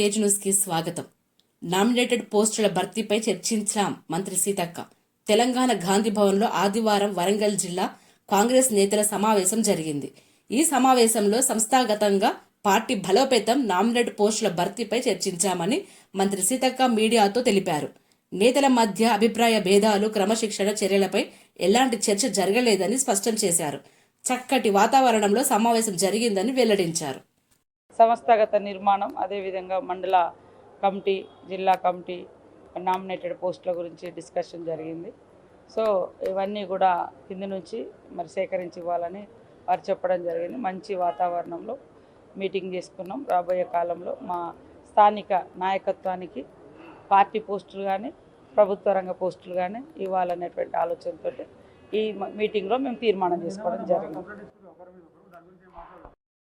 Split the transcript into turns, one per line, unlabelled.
తేజ్ న్యూస్కి స్వాగతం. నామినేటెడ్ పోస్టుల భర్తీపై చర్చించాం మంత్రి సీతక్క తెలంగాణ గాంధీ భవన్లో ఆదివారం వరంగల్ జిల్లా కాంగ్రెస్ నేతల సమావేశం జరిగింది. ఈ సమావేశంలో సంస్థాగతంగా పార్టీ బలోపేతం నామినేట్ పోస్టుల భర్తీపై చర్చించామని మంత్రి సీతక్క మీడియాతో తెలిపారు. నేతల మధ్య అభిప్రాయ భేదాలు క్రమశిక్షణ చర్యలపై ఎలాంటి చర్చ జరగలేదని స్పష్టం చేశారు. చక్కటి వాతావరణంలో సమావేశం జరిగిందని వెల్లడించారు.
సంస్థాగత నిర్మాణం అదేవిధంగా మండల కమిటీ జిల్లా కమిటీ నామినేటెడ్ పోస్టుల గురించి డిస్కషన్ జరిగింది. సో ఇవన్నీ కూడా కింది నుంచి మరి సేకరించి ఇవ్వాలని వారు చెప్పడం జరిగింది. మంచి వాతావరణంలో మీటింగ్ చేసుకున్నాం. రాబోయే కాలంలో మా స్థానిక నాయకత్వానికి పార్టీ పోస్టులు కానీ ప్రభుత్వ రంగ పోస్టులు కానీ ఇవ్వాలనేటువంటి ఆలోచనతో ఈ మీటింగ్లో మేము తీర్మానం చేసుకోవడం జరిగింది.